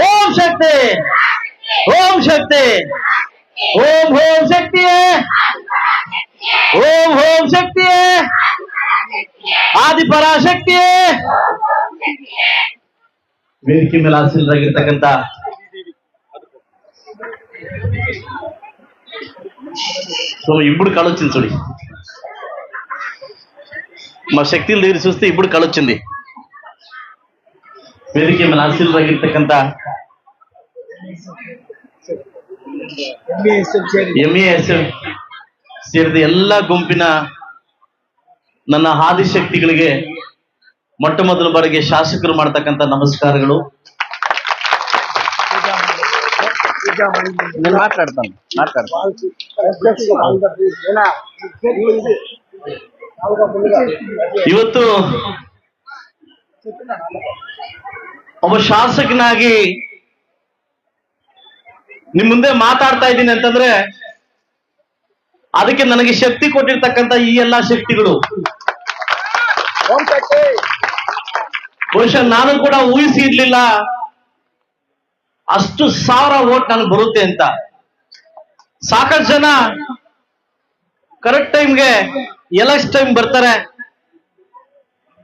ಓಂ ಶಕ್ತಿ ಓಂ ಶಕ್ತಿ ಓಂ ಓಂ ಶಕ್ತಿಯೇ ಓಂ ಓಂ ಶಕ್ತಿಯೇ ಆದಿಪರಾಶಕ್ತಿಯೇ ವೇದಿಕೆ ಮೇಲೆ ಆಸೀನರಾಗಿರ್ತಕ್ಕಂಥ సో ఇప్పుడు కళ వచ్చింది చూడి మా శక్తిలు దగ్గర చూస్తే ఇప్పుడు కళ వచ్చింది ವೇದಿಕೆ ಮೇಲೆ ಆಸೀಲರಾಗಿರ್ತಕ್ಕಂಥ ಎಂಇಎಸ್ ಎಫ್ ಸೇರಿದ ಎಲ್ಲ ಗುಂಪಿನ ನನ್ನ ಹಾದಿಶಕ್ತಿಗಳಿಗೆ ಮೊಟ್ಟ ಮೊದಲ ಬಾರಿಗೆ ಶಾಸಕರು ಮಾಡತಕ್ಕಂತ ನಮಸ್ಕಾರಗಳು. ಇವತ್ತು ಒಬ್ಬ ಶಾಸಕನಾಗಿ ನಿಮ್ ಮುಂದೆ ಮಾತಾಡ್ತಾ ಇದ್ದೀನಿ ಅಂತಂದ್ರೆ ಅದಕ್ಕೆ ನನಗೆ ಶಕ್ತಿ ಕೊಟ್ಟಿರ್ತಕ್ಕಂಥ ಈ ಎಲ್ಲಾ ಶಕ್ತಿಗಳು. ಬಹುಶಃ ನಾನು ಕೂಡ ಊಹಿಸಿ ಇರ್ಲಿಲ್ಲ. ಅಷ್ಟು ಸಾವಿರ ಓಟ್ ನನಗೆ ಬರುತ್ತೆ ಅಂತ. ಸಾಕಷ್ಟು ಜನ ಕರೆಕ್ಟ್ ಟೈಮ್ಗೆ ಎಲೆಕ್ಷನ್ ಟೈಮ್ ಬರ್ತಾರೆ.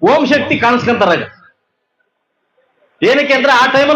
ಓಂ ಶಕ್ತಿ ಕಾಣಿಸ್ಕೊಂತಾರೆ. ಏನಕ್ಕೆ ಅಂದ್ರೆ ಆ ಟೈಮಲ್ಲಿ